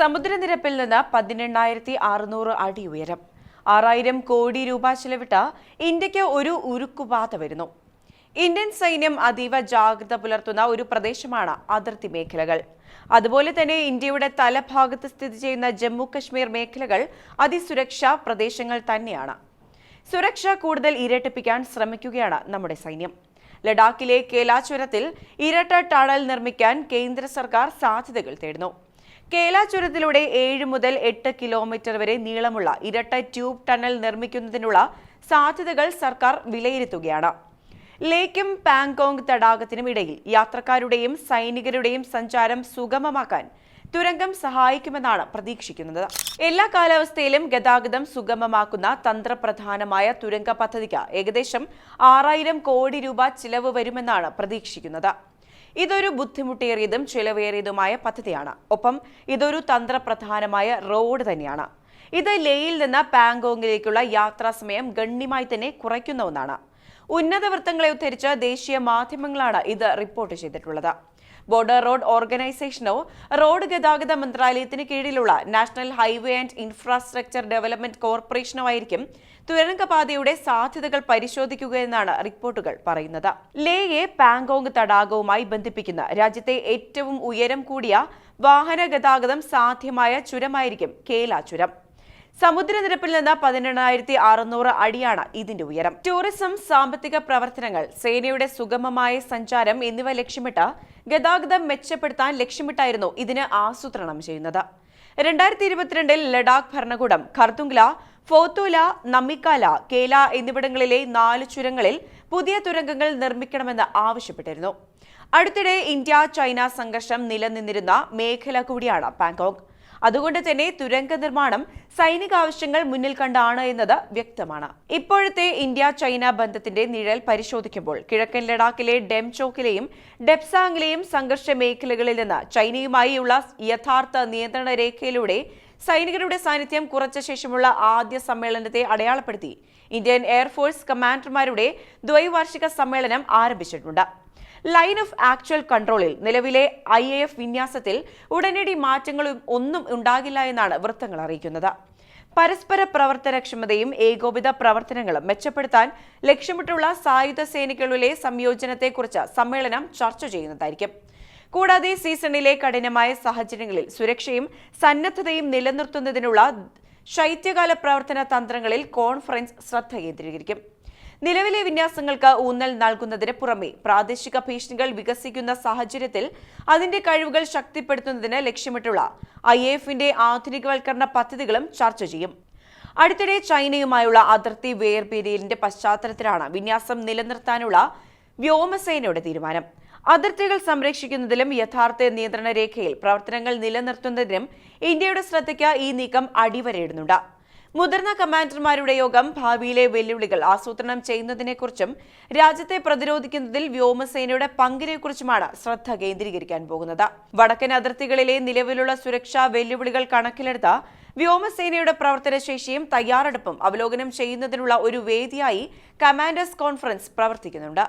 സമുദ്രനിരപ്പിൽ നിന്ന് പതിനെണ്ണായിരത്തി അറുന്നൂറ് അടി ഉയരം. ആറായിരം കോടി രൂപ ചെലവിട്ട് ഇന്ത്യയ്ക്ക് ഒരു ഉരുക്കുപാത വരുന്നു. ഇന്ത്യൻ സൈന്യം അതീവ ജാഗ്രത പുലർത്തുന്ന ഒരു പ്രദേശമാണ് അതിർത്തി മേഖലകൾ. അതുപോലെ തന്നെ ഇന്ത്യയുടെ തലഭാഗത്ത് സ്ഥിതി ചെയ്യുന്ന ജമ്മു കശ്മീർ മേഖലകൾ അതിസുരക്ഷാ പ്രദേശങ്ങൾ തന്നെയാണ്. സുരക്ഷ കൂടുതൽ ഇരട്ടിപ്പിക്കാൻ ശ്രമിക്കുകയാണ് നമ്മുടെ സൈന്യം. ലഡാക്കിലെ കേലാചുരത്തിൽ ഇരട്ട ടണൽ നിർമ്മിക്കാൻ കേന്ദ്ര സർക്കാർ സാധ്യതകൾ തേടുന്നു. കേല ചുരത്തിലൂടെ ഏഴ് മുതൽ എട്ട് കിലോമീറ്റർ വരെ നീളമുള്ള ഇരട്ട ട്യൂബ് ടണൽ നിർമ്മിക്കുന്നതിനുള്ള സാധ്യതകൾ സർക്കാർ വിലയിരുത്തുകയാണ്. ലേക്കും പാങ്കോങ് തടാകത്തിനും ഇടയിൽ യാത്രക്കാരുടെയും സൈനികരുടെയും സഞ്ചാരം സുഗമമാക്കാൻ തുരങ്കം സഹായിക്കുമെന്നാണ് പ്രതീക്ഷിക്കുന്നത്. എല്ലാ കാലാവസ്ഥയിലും ഗതാഗതം സുഗമമാക്കുന്ന തന്ത്രപ്രധാനമായ തുരങ്ക പദ്ധതിക്ക് ഏകദേശം ആറായിരം കോടി രൂപ ചിലവ് വരുമെന്നാണ് പ്രതീക്ഷിക്കുന്നത്. ഇതൊരു ബുദ്ധിമുട്ടേറിയതും ചിലവേറിയതുമായ പദ്ധതിയാണ്. ഒപ്പം ഇതൊരു തന്ത്രപ്രധാനമായ റോഡ് തന്നെയാണ്. ഇത് ലേയിൽ നിന്ന് പാങ്കോങ്ങിലേക്കുള്ള യാത്രാ സമയം ഗണ്യമായി തന്നെ കുറയ്ക്കുന്ന ഒന്നാണ്. ഉന്നത വൃത്തങ്ങളെ ഉദ്ധരിച്ച് ദേശീയ മാധ്യമങ്ങളാണ് ഇത് റിപ്പോർട്ട് ചെയ്തിട്ടുള്ളത്. ബോർഡർ റോഡ് ഓർഗനൈസേഷനോ റോഡ് ഗതാഗത മന്ത്രാലയത്തിന് കീഴിലുള്ള national highway and infrastructure development കോർപ്പറേഷനോ ആയിരിക്കും തുരങ്കപാതയുടെ സാധ്യതകൾ പരിശോധിക്കുക എന്നാണ് റിപ്പോർട്ടുകൾ പറയുന്നത്. ലേയെ പാങ്കോങ് തടാകവുമായി ബന്ധിപ്പിക്കുന്ന രാജ്യത്തെ ഏറ്റവും ഉയരം കൂടിയ വാഹന ഗതാഗതം സാധ്യമായ ചുരമായിരിക്കും കേല ചുരം. സമുദ്രനിരപ്പിൽ നിന്ന് പതിനെണ്ണായിരത്തി അറുന്നൂറ് അടിയാണ് ഇതിന്റെ ഉയരം. ടൂറിസം സാമ്പത്തിക പ്രവർത്തനങ്ങൾ സേനയുടെ സുഗമമായ സഞ്ചാരം എന്നിവ ലക്ഷ്യമിട്ട് ഗതാഗതം മെച്ചപ്പെടുത്താൻ ലക്ഷ്യമിട്ടായിരുന്നു ഇതിന് ആസൂത്രണം ചെയ്യുന്നത്. രണ്ടായിരത്തി ഇരുപത്തിരണ്ടിൽ ലഡാക്ക് ഭരണകൂടം ഖർദുംഗ്ല ഫോത്തുല നമിക്കാല കേല എന്നിവിടങ്ങളിലെ നാല് ചുരങ്ങളിൽ പുതിയ തുരങ്കങ്ങൾ നിർമ്മിക്കണമെന്ന് ആവശ്യപ്പെട്ടിരുന്നു. അടുത്തിടെ ഇന്ത്യ ചൈന സംഘർഷം നിലനിന്നിരുന്ന മേഖല കൂടിയാണ് പാങ്കോങ് അതുകൊണ്ട് തന്നെ തുരങ്ക നിർമ്മാണം സൈനിക ആവശ്യങ്ങൾ മുന്നിൽ കണ്ടാണ് എന്നത് വ്യക്തമാണ്. ഇപ്പോഴത്തെ ഇന്ത്യ ചൈന ബന്ധത്തിന്റെ നിഴൽ പരിശോധിക്കുമ്പോൾ കിഴക്കൻ ലഡാക്കിലെ ഡെംചോക്കിലെയും ഡെപ്സാങ്ങിലെയും സംഘർഷ മേഖലകളിൽ നിന്ന് ചൈനയുമായുള്ള യഥാർത്ഥ നിയന്ത്രണ രേഖയിലൂടെ സൈനികരുടെ സാന്നിധ്യം കുറച്ച ശേഷമുള്ള ആദ്യ സമ്മേളനത്തെ അടയാളപ്പെടുത്തി. ഇന്ത്യൻ എയർഫോഴ്സ് കമാൻഡർമാരുടെ ദ്വൈവാർഷിക സമ്മേളനം ആരംഭിച്ചിട്ടുണ്ട്. ലൈൻ ഓഫ് ആക്ച്വൽ കൺട്രോളിൽ നിലവിലെ ഐ എ എഫ് വിന്യാസത്തിൽ ഉടനടി മാറ്റങ്ങളും ഒന്നും ഉണ്ടാകില്ല എന്നാണ് വൃത്തങ്ങൾ അറിയിക്കുന്നത്. പരസ്പര പ്രവർത്തനക്ഷമതയും ഏകോപിത പ്രവർത്തനങ്ങളും മെച്ചപ്പെടുത്താൻ ലക്ഷ്യമിട്ടുള്ള സായുധ സേനകളിലെ സംയോജനത്തെക്കുറിച്ച് സമ്മേളനം ചർച്ച ചെയ്യുന്നതായിരിക്കും. കൂടാതെ സീസണിലെ കഠിനമായ സാഹചര്യങ്ങളിൽ സുരക്ഷയും സന്നദ്ധതയും നിലനിർത്തുന്നതിനുള്ള ശൈത്യകാല പ്രവർത്തന തന്ത്രങ്ങളിൽ കോൺഫറൻസ് ശ്രദ്ധ കേന്ദ്രീകരിക്കും. നിലവിലെ വിന്യാസങ്ങൾക്ക് ഊന്നൽ നൽകുന്നതിന് പുറമെ പ്രാദേശിക ഭീഷണികൾ വികസിക്കുന്ന സാഹചര്യത്തിൽ അതിന്റെ കഴിവുകൾ ശക്തിപ്പെടുത്തുന്നതിന് ലക്ഷ്യമിട്ടുള്ള ഐ എഫിന്റെ ആധുനികവൽക്കരണ പദ്ധതികളും ചർച്ച ചെയ്യും. അടുത്തിടെ ചൈനയുമായുള്ള അതിർത്തി വേർപിരിയലിന്റെ പശ്ചാത്തലത്തിലാണ് വിന്യാസം നിലനിർത്താനുള്ള വ്യോമസേനയുടെ തീരുമാനം. അതിർത്തികൾ സംരക്ഷിക്കുന്നതിലും യഥാർത്ഥ നിയന്ത്രണ രേഖയിൽ പ്രവർത്തനങ്ങൾ നിലനിർത്തുന്നതിനും ഇന്ത്യയുടെ ശ്രദ്ധയ്ക്ക് ഈ നീക്കം അടിവരയിടുന്നുണ്ട്. മുതിർന്ന കമാൻഡർമാരുടെ യോഗം ഭാവിയിലെ വെല്ലുവിളികൾ ആസൂത്രണം ചെയ്യുന്നതിനെക്കുറിച്ചും രാജ്യത്തെ പ്രതിരോധിക്കുന്നതിൽ വ്യോമസേനയുടെ പങ്കിനെക്കുറിച്ചുമാണ് ശ്രദ്ധ കേന്ദ്രീകരിക്കാൻ പോകുന്നത്. വടക്കൻ അതിർത്തികളിലെ നിലവിലുള്ള സുരക്ഷാ വെല്ലുവിളികൾ കണക്കിലെടുത്ത വ്യോമസേനയുടെ പ്രവർത്തനശേഷിയും തയ്യാറെടുപ്പും അവലോകനം ചെയ്യുന്നതിനുള്ള ഒരു വേദിയായി കമാൻഡേഴ്സ് കോൺഫറൻസ് പ്രവർത്തിക്കുന്നുണ്ട്.